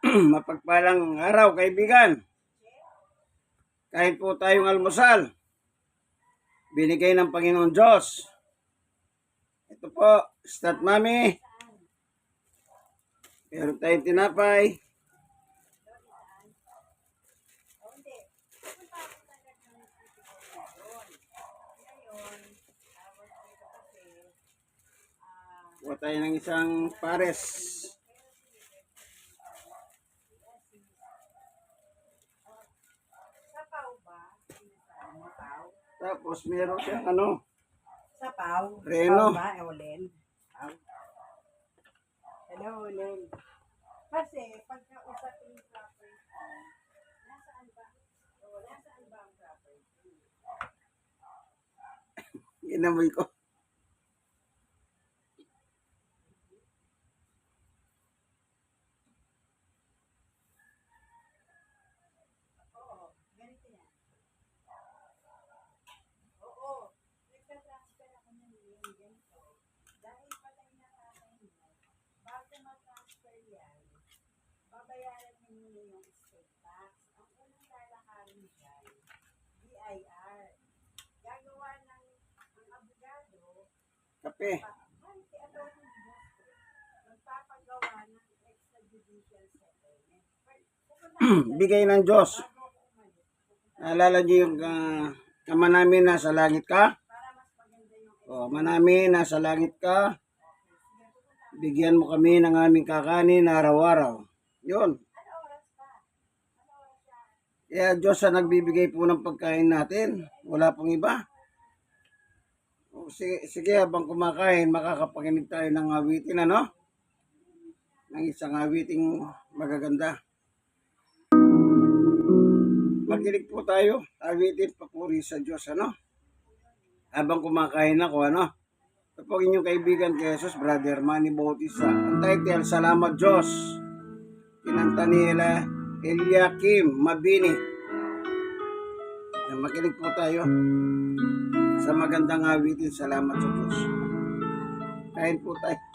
Mapagpalang araw, kaibigan. Kahit po tayong almusal, binigay ng Panginoon Diyos. Ito po, start mami. Meron tayong tinapay. Kuha tayo ng isang pares. Sapaw ba? Sapaw? Tapos meron siyang ano, Sapaw? Reno. Sapaw ba? Eh, Olen? Sapaw. Hello, Olen. Kasi, pagka usapin yung property, nasaan ba? O, nasaan ba ang property? inamoy ko. Oo, ganito yan. Oo, nagka-transfer ako ng link ganito. Dahil patay na tatay mo, bago ma-transfer yan, babayaran ninyo na yung estate tax. Ang unang lalakarin dyan, BIR. Gagawa ng ang abogado, Kape. pa- ay, si Atty. Bosco, magpapagawa ng extrajudicial settlement. Pupunta ka dyan. Bigay ng Diyos. Naalala niyo yung uh, kama namin nasa langit ka? O, manami nasa langit ka. Bigyan mo kami ng aming kakanin araw-araw. Yun. Kaya Diyos ang nagbibigay po ng pagkain natin. Wala pong iba. O, sige, sige, habang kumakain, makakapakinig tayo ng awitin, ano? Ng isang awiting magaganda. Makinig po tayo. Awitin, papuri sa Diyos, ano? Habang kumakain ako, ano? Ito po inyong kaibigan kay Jesus, Brother Manny Bautista. Ang title, Salamat Diyos. Kinanta nila Eliakim Mabini. Makinig po tayo sa magandang awitin. Salamat sa Diyos. Kain po tayo.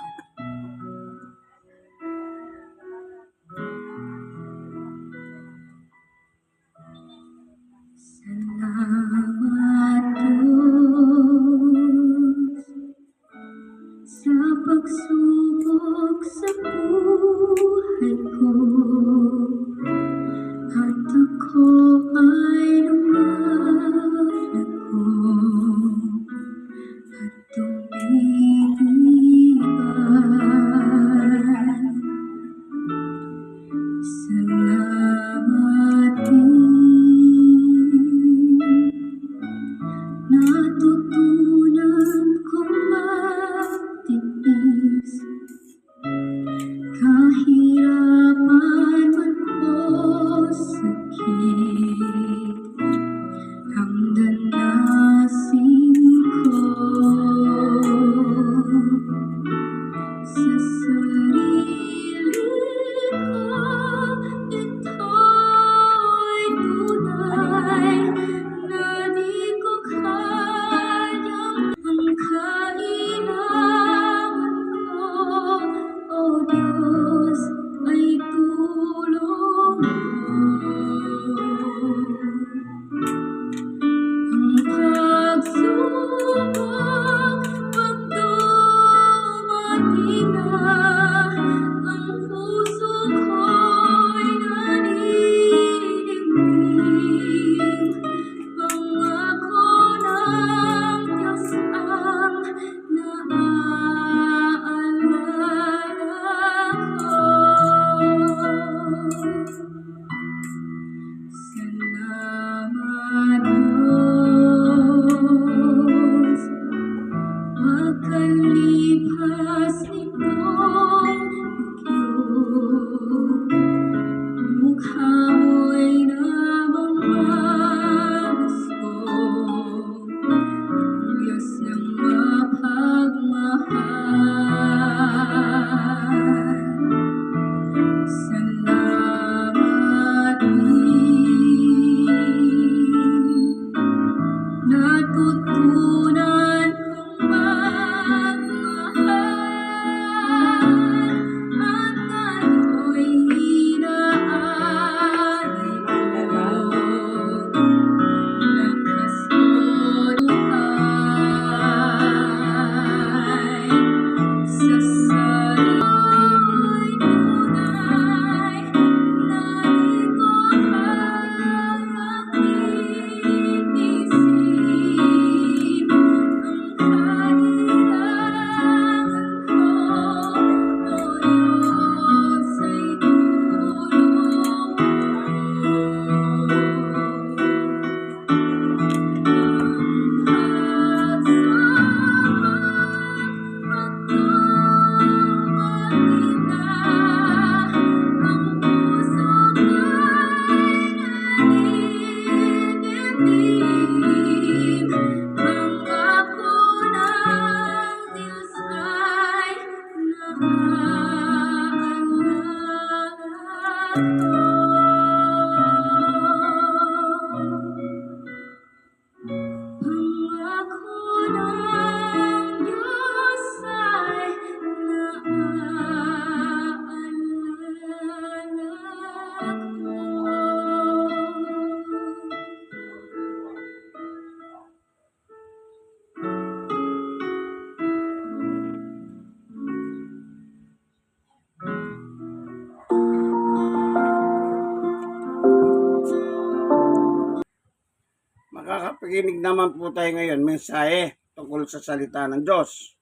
Makakapaginig naman po tayo ngayon, mensahe tungkol sa salita ng Diyos.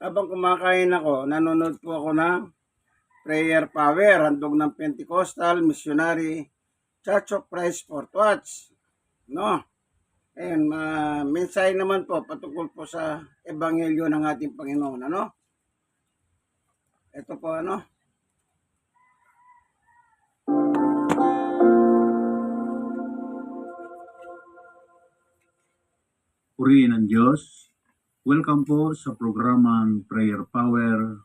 Habang kumakain ako, nanonood po ako ng Prayer Power, handog ng Pentecostal Missionary Church of Christ Fort Watch. No? Ayun, ma mensahe naman po patungkol po sa Ebanghelyo ng ating Panginoon. Ano? Ito po ano? Purihin ng Diyos. Welcome po sa programang Prayer Power.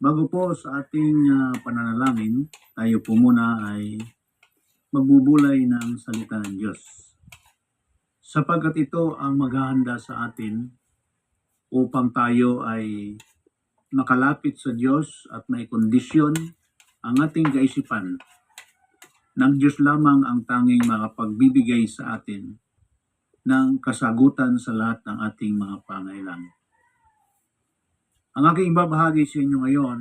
Bago po sa ating ah, pananalangin, tayo po muna ay magbubulay ng salita ng Diyos. Sapagkat ito ang maghahanda sa atin upang tayo ay makalapit sa Diyos at may kondisyon ang ating kaisipan ng Diyos lamang ang tanging makapagbibigay sa atin ng kasagutan sa lahat ng ating mga pangailangan. Ang aking ibabahagi sa inyo ngayon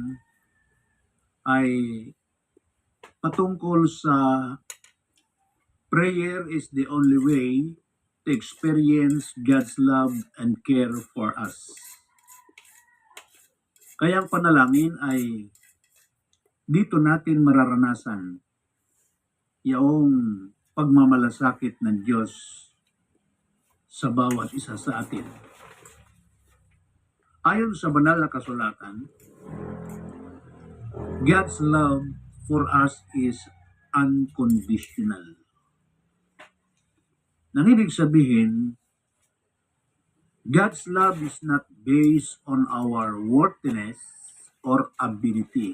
ay patungkol sa prayer is the only way to experience God's love and care for us. Kaya ang panalangin ay dito natin mararanasan yung pagmamalasakit ng Diyos sa bawat isa sa atin. Ayon sa banal na kasulatan, God's love for us is unconditional. Nang ibig sabihin, God's love is not based on our worthiness or ability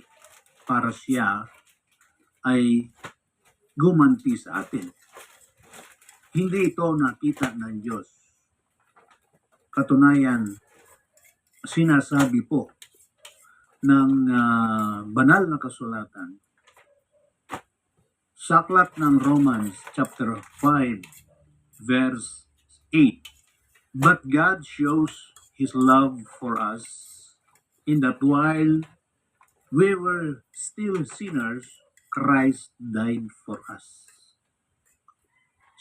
para siya ay gumanti sa atin. Hindi ito nakita ng Diyos. Katunayan, sinasabi po ng ah, banal na kasulatan sa aklat ng Romans chapter 5 verse 8 But God shows His love for us in that while we were still sinners, Christ died for us.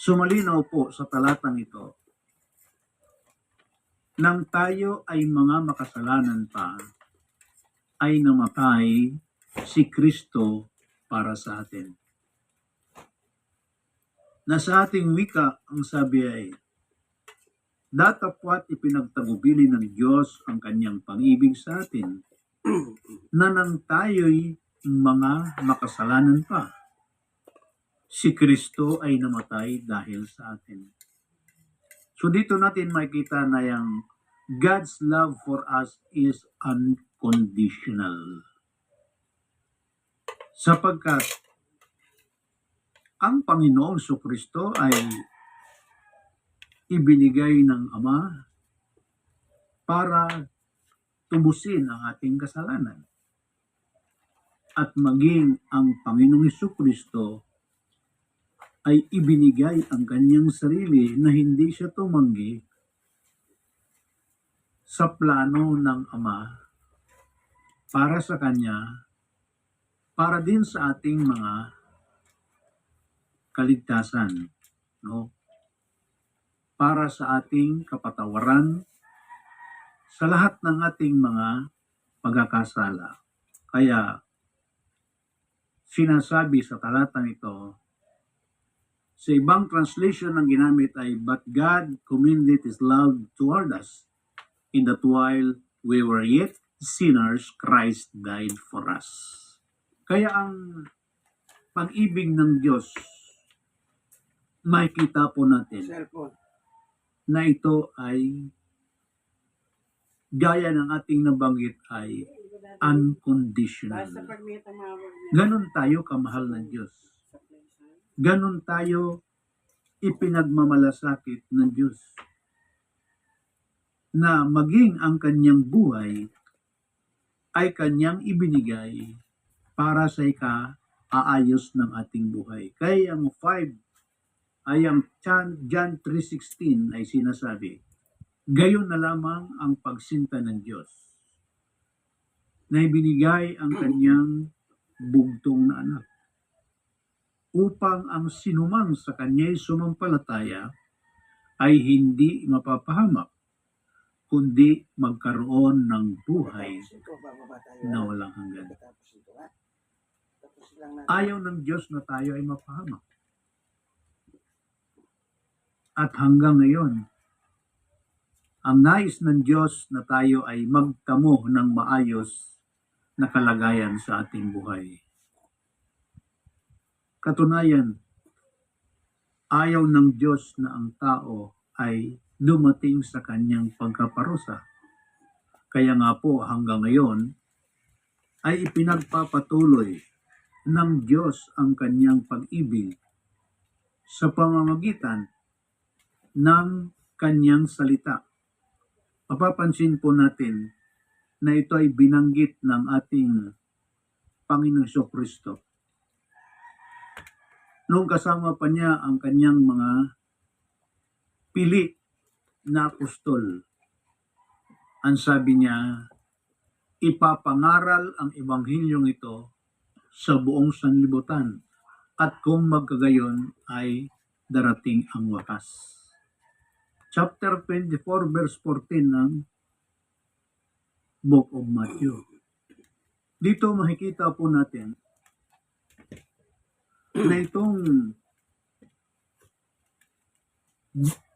Sumalinaw po sa talatang ito, nang tayo ay mga makasalanan pa, ay namatay si Kristo para sa atin. Na sa ating wika, ang sabi ay, datapwat ipinagtagubili ng Diyos ang kanyang pang-ibig sa atin, na nang tayo'y mga makasalanan pa, si Kristo ay namatay dahil sa atin. So dito natin makikita na yung God's love for us is unconditional. Sapagkat ang Panginoong Kristo ay ibinigay ng Ama para tubusin ang ating kasalanan. At maging ang Panginoong Kristo ay ibinigay ang kanyang sarili na hindi siya tumanggi sa plano ng Ama para sa Kanya, para din sa ating mga kaligtasan, no? Para sa ating kapatawaran sa lahat ng ating mga pagkakasala. Kaya sinasabi sa talatang ito, sa ibang translation ng ginamit ay, But God commended His love toward us, in that while we were yet sinners, Christ died for us. Kaya ang pag-ibig ng Diyos, makikita po natin na ito ay gaya ng ating nabanggit ay unconditional. Ganon tayo kamahal ng Diyos. Ganon tayo ipinagmamalasakit ng Diyos. Na maging ang kanyang buhay ay kanyang ibinigay para sa ika-aayos ng ating buhay. Kaya ang 5 ay ang John 3.16 ay sinasabi, Gayon na lamang ang pagsinta ng Diyos na ibinigay ang kanyang bugtong na anak upang ang sinumang sa kanya'y sumampalataya ay hindi mapapahamak, kundi magkaroon ng buhay na walang hanggan. Ayaw ng Diyos na tayo ay mapahamak. At hanggang ngayon, ang nais ng Diyos na tayo ay magtamo ng maayos na kalagayan sa ating buhay. Katunayan, ayaw ng Diyos na ang tao ay dumating sa kanyang pagkaparusa. Kaya nga po hanggang ngayon ay ipinagpapatuloy ng Diyos ang kanyang pag-ibig sa pamamagitan ng kanyang salita. Mapapansin po natin na ito ay binanggit ng ating Panginoong Kristo. Noong kasama pa niya ang kanyang mga pili na apostol, ang sabi niya, ipapangaral ang ebanghilyong ito sa buong sanlibutan at kung magkagayon ay darating ang wakas. Chapter 24 verse 14 ng Book of Matthew. Dito makikita po natin na itong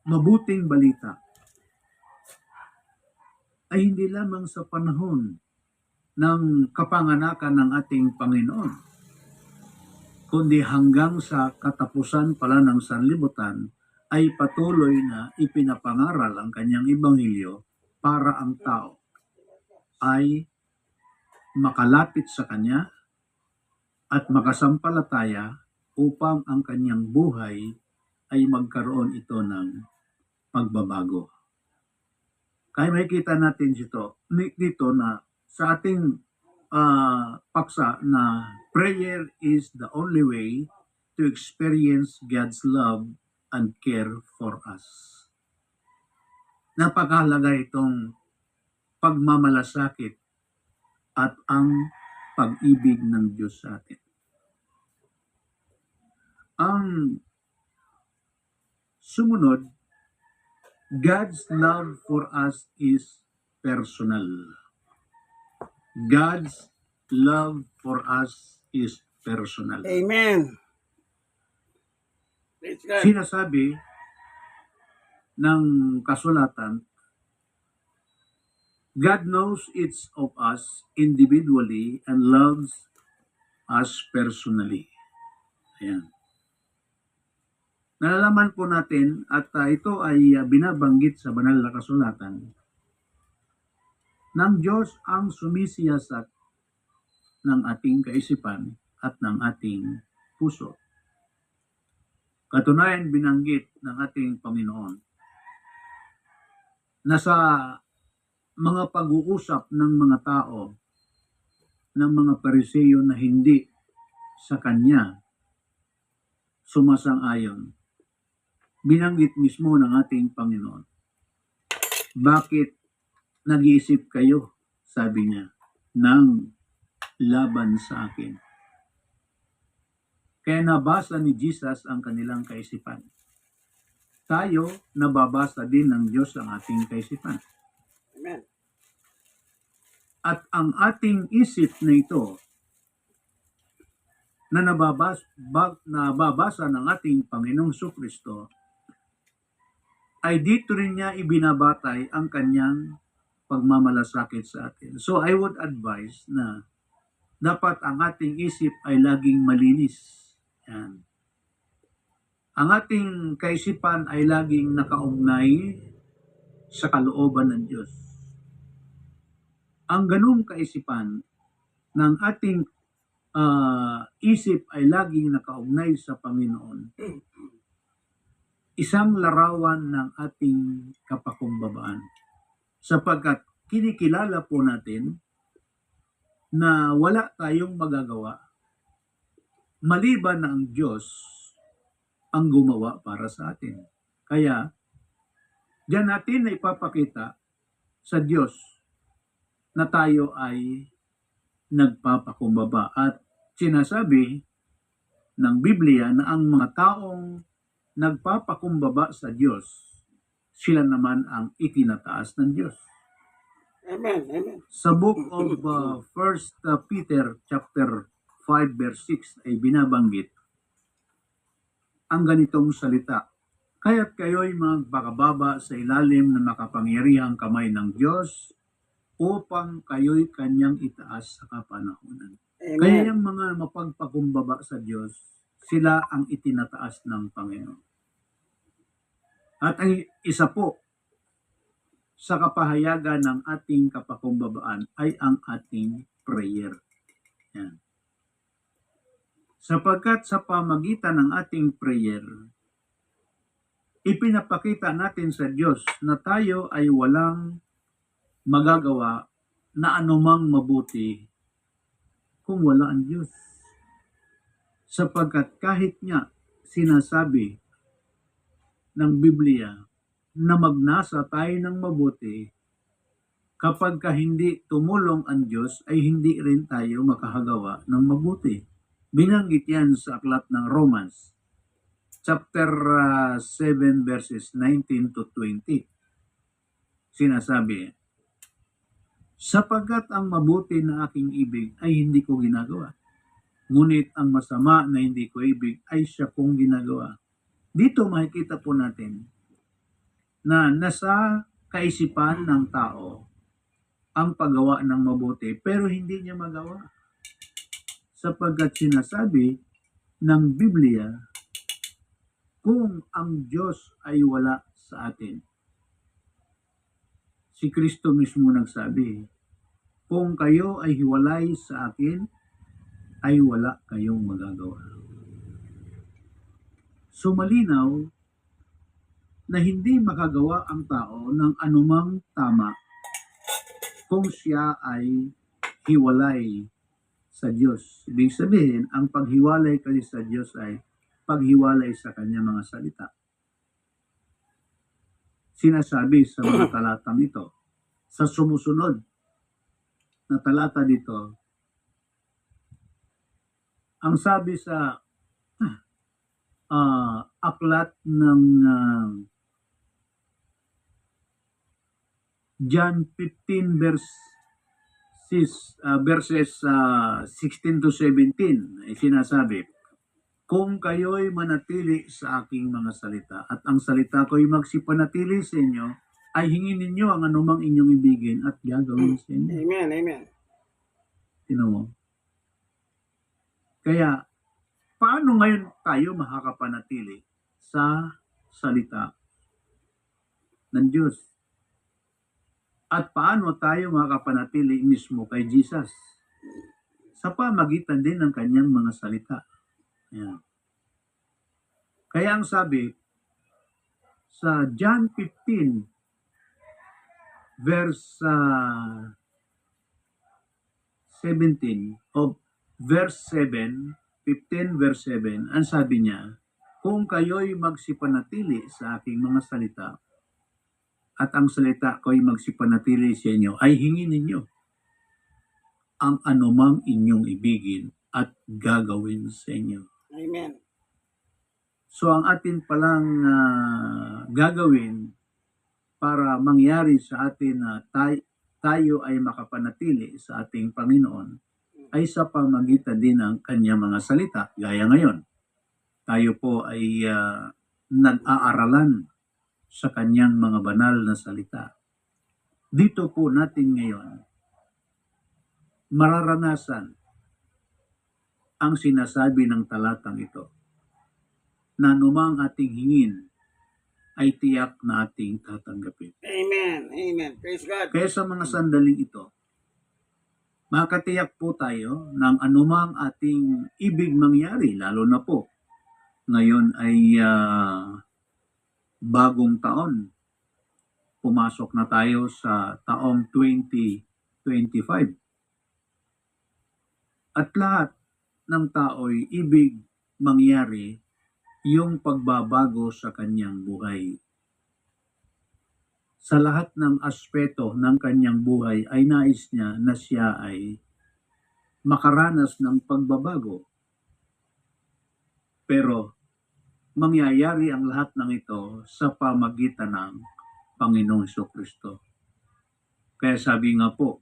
mabuting balita ay hindi lamang sa panahon ng kapanganakan ng ating Panginoon, kundi hanggang sa katapusan pala ng sanlibutan ay patuloy na ipinapangaral ang kanyang ibanghilyo para ang tao ay makalapit sa kanya at makasampalataya upang ang kanyang buhay ay magkaroon ito ng pagbabago. Kaya makikita natin dito, dito na sa ating ah, paksa na prayer is the only way to experience God's love and care for us. Napakahalaga itong pagmamalasakit at ang pag-ibig ng Diyos sa atin. Ang sumunod, God's love for us is personal. God's love for us is personal. Amen. Sinasabi ng kasulatan, God knows each of us individually and loves us personally. Ayan. Nalalaman po natin at ah, ito ay ah, binabanggit sa banal na kasulatan ng Diyos ang sumisiyasat ng ating kaisipan at ng ating puso. Katunayan binanggit ng ating Panginoon na sa mga pag-uusap ng mga tao ng mga pariseyo na hindi sa Kanya sumasang-ayon, binanggit mismo ng ating Panginoon. Bakit nag-iisip kayo, sabi niya, ng laban sa akin? Kaya nabasa ni Jesus ang kanilang kaisipan. Tayo, nababasa din ng Diyos ang ating kaisipan. Amen. At ang ating isip na ito, na nababas, bag, nababasa ng ating Panginoong Kristo, ay dito rin niya ibinabatay ang kanyang pagmamalasakit sa atin. So I would advise na dapat ang ating isip ay laging malinis. Yan. Ang ating kaisipan ay laging nakaugnay sa kalooban ng Diyos. ang ganung kaisipan ng ating ah, isip ay laging nakaugnay sa Panginoon, isang larawan ng ating kapakumbabaan. Sapagkat kinikilala po natin na wala tayong magagawa maliban na ang Diyos ang gumawa para sa atin. Kaya, diyan natin na ipapakita sa Diyos na tayo ay nagpapakumbaba at sinasabi ng Biblia na ang mga taong nagpapakumbaba sa Diyos, sila naman ang itinataas ng Diyos. Amen. Amen. Sa book of uh, 1 Peter chapter 5 verse 6 ay binabanggit ang ganitong salita. Kaya't kayo'y magpakababa sa ilalim ng makapangyarihang kamay ng Diyos upang kayo'y kanyang itaas sa kapanahonan. Kaya Amen. yung mga mapagpakumbaba sa Diyos, sila ang itinataas ng Panginoon. At ang isa po sa kapahayagan ng ating kapakumbabaan ay ang ating prayer. Yan. Sapagkat sa pamagitan ng ating prayer, ipinapakita natin sa Diyos na tayo ay walang magagawa na anumang mabuti kung wala ang Diyos. Sapagkat kahit nga sinasabi ng Biblia na magnasa tayo ng mabuti, kapag ka hindi tumulong ang Diyos ay hindi rin tayo makahagawa ng mabuti. Binanggit yan sa aklat ng Romans, chapter uh, 7 verses 19 to 20. Sinasabi, sapagkat ang mabuti na aking ibig ay hindi ko ginagawa. Ngunit ang masama na hindi ko ibig ay siya kong ginagawa. Dito makikita po natin na nasa kaisipan ng tao ang paggawa ng mabuti pero hindi niya magawa. Sapagkat sinasabi ng Biblia kung ang Diyos ay wala sa atin. Si Kristo mismo nagsabi, kung kayo ay hiwalay sa akin, ay wala kayong magagawa. So malinaw na hindi makagawa ang tao ng anumang tama kung siya ay hiwalay sa Diyos. Ibig sabihin, ang paghiwalay kasi sa Diyos ay paghiwalay sa kanyang mga salita. Sinasabi sa mga talatang ito. Sa sumusunod na talata dito, ang sabi sa ah, aklat ng ah, John 15 verse sis, ah, verses ah, 16 to 17 ay sinasabi, Kung kayo'y manatili sa aking mga salita at ang salita ko'y magsipanatili sa inyo, ay hingin ninyo ang anumang inyong ibigin at gagawin sa inyo. Amen. Amen. Tinan mo? Kaya, paano ngayon tayo makakapanatili sa salita ng Diyos? At paano tayo makakapanatili mismo kay Jesus? Sa pamagitan din ng kanyang mga salita. Ayan. Kaya ang sabi, sa John 15, verse ah, 17 of verse 7, 15 verse 7, ang sabi niya, kung kayo'y magsipanatili sa aking mga salita, at ang salita ko'y magsipanatili sa inyo, ay hingin ninyo ang anumang inyong ibigin at gagawin sa inyo. Amen. So ang atin palang ah, gagawin para mangyari sa atin na tay- tayo ay makapanatili sa ating Panginoon ay sa pamagitan din ng kanyang mga salita. Gaya ngayon, tayo po ay ah, nag-aaralan sa kanyang mga banal na salita. Dito po natin ngayon mararanasan ang sinasabi ng talatang ito na anumang ating hingin ay tiyak na ating tatanggapin. Amen. Amen. Praise God. Kaya sa mga sandaling ito, makatiyak po tayo ng anumang ating ibig mangyari, lalo na po ngayon ay ah, bagong taon. Pumasok na tayo sa taong 2025. At lahat ng tao'y ibig mangyari yung pagbabago sa kanyang buhay. Sa lahat ng aspeto ng kanyang buhay ay nais niya na siya ay makaranas ng pagbabago. Pero mangyayari ang lahat ng ito sa pamagitan ng Panginoong Kristo. Kaya sabi nga po,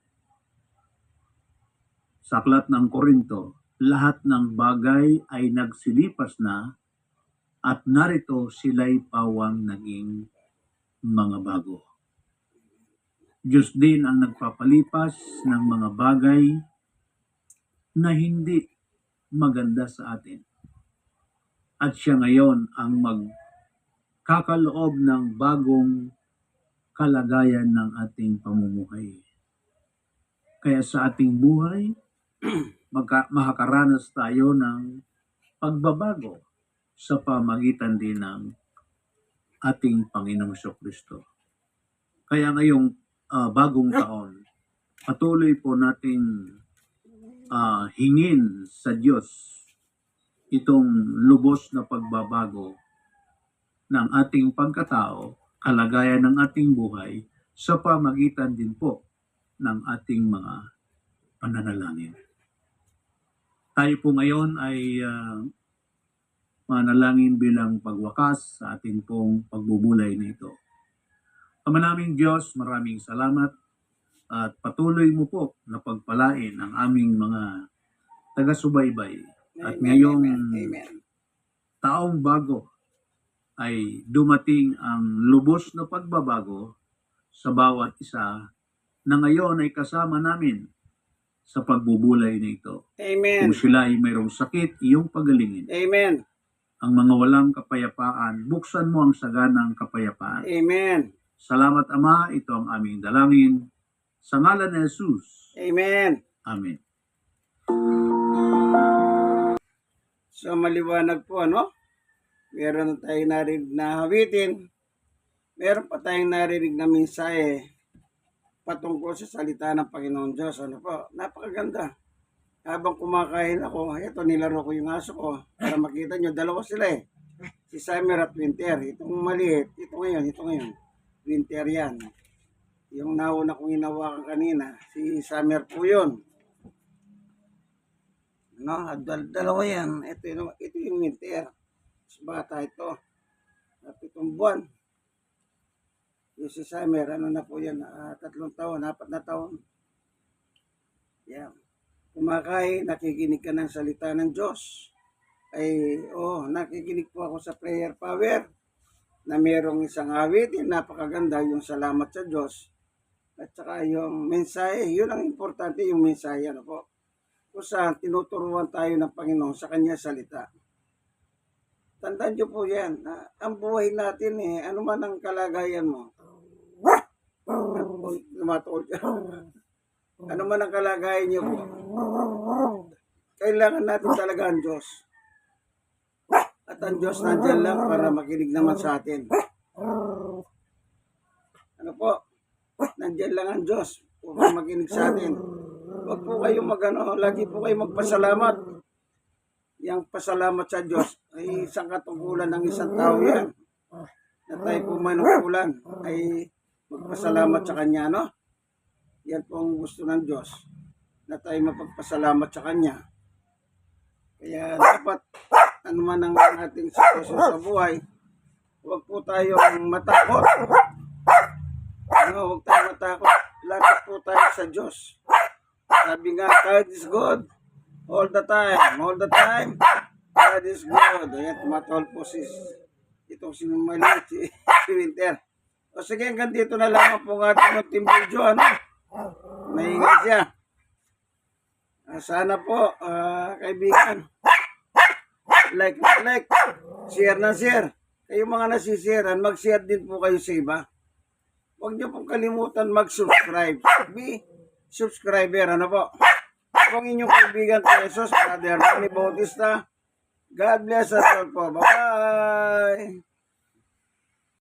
sa aklat ng Korinto, lahat ng bagay ay nagsilipas na at narito sila'y pawang naging mga bago. Diyos din ang nagpapalipas ng mga bagay na hindi maganda sa atin. At siya ngayon ang magkakaloob ng bagong kalagayan ng ating pamumuhay. Kaya sa ating buhay, magka, makakaranas tayo ng pagbabago sa pamagitan din ng ating Panginoong Kristo. Kaya ngayong ah, bagong taon, patuloy po nating ah, hingin sa Diyos itong lubos na pagbabago ng ating pagkatao, kalagayan ng ating buhay sa pamagitan din po ng ating mga pananalangin. Tayo po ngayon ay ah, manalangin bilang pagwakas sa ating pong pagbubulay na ito. Ama naming Diyos, maraming salamat at patuloy mo po na pagpalain ang aming mga taga-subaybay at ngayong amen, amen. taong bago ay dumating ang lubos na pagbabago sa bawat isa na ngayon ay kasama namin sa pagbubulay na ito. Amen. Kung sila ay mayroong sakit, iyong pagalingin. Amen. Ang mga walang kapayapaan, buksan mo ang saganang kapayapaan. Amen. Salamat Ama, ito ang aming dalangin. Sa ngalan ni Jesus. Amen. Amen. So maliwanag po ano? Meron na tayong narinig na hawitin. Meron pa tayong narinig na mensahe patungkol sa salita ng Panginoon Diyos. Ano po? Napakaganda. Habang kumakain ako, eto nilaro ko yung aso ko para makita nyo, dalawa sila eh. Si Summer at Winter. Itong maliit, ito ngayon, ito ngayon. Winter yan. Yung nauna kong inawakan kanina, si Summer po yun. No, dal dalawa yan. Ito, yung, ito yung winter. Mas bata ito. At itong buwan. Yung si Summer, ano na po yan, ah, tatlong taon, apat na taon. Yan. Kumakain, nakikinig ka ng salita ng Diyos. Ay, oh, nakikinig po ako sa prayer power na merong isang awitin, napakaganda yung salamat sa Diyos. At saka yung mensahe, yun ang importante yung mensahe, ano po kung saan tinuturuan tayo ng Panginoon sa kanya salita. Tandaan niyo po yan, na ang buhay natin eh, ano man ang kalagayan mo. Lumatuol ka. ano man ang kalagayan niyo po. Kailangan natin talaga ang Diyos. At ang Diyos nandyan lang para makinig naman sa atin. Ano po? Nandyan lang ang Diyos upang makinig sa atin. Huwag po kayo magano, lagi po kayo magpasalamat. Yang pasalamat sa Diyos ay isang katungkulan ng isang tao yan. Na tayo po manukulan ay magpasalamat sa Kanya, no? Yan po ang gusto ng Diyos. Na tayo mapagpasalamat sa Kanya. Kaya dapat ano man ang ating sitwasyon sa buhay, huwag po tayong matakot. No, huwag tayong matakot. Lapit po tayo sa Diyos. Sabi nga, God is good. All the time. All the time. God is good. Ayan, tumatol po si itong si Maliit, si, si Winter. O sige, hanggang dito na lamang po ang ating team video. Ano? Maingay siya. Ah, sana po, ah, kaibigan, like, like, share na share. Kayo mga nasisiran, mag-share din po kayo sa iba. Huwag niyo pong kalimutan mag-subscribe. Be subscriber, ano po? Ako ang inyong kaibigan Jesus, Brother Manny Bautista. God bless us all po. Bye-bye!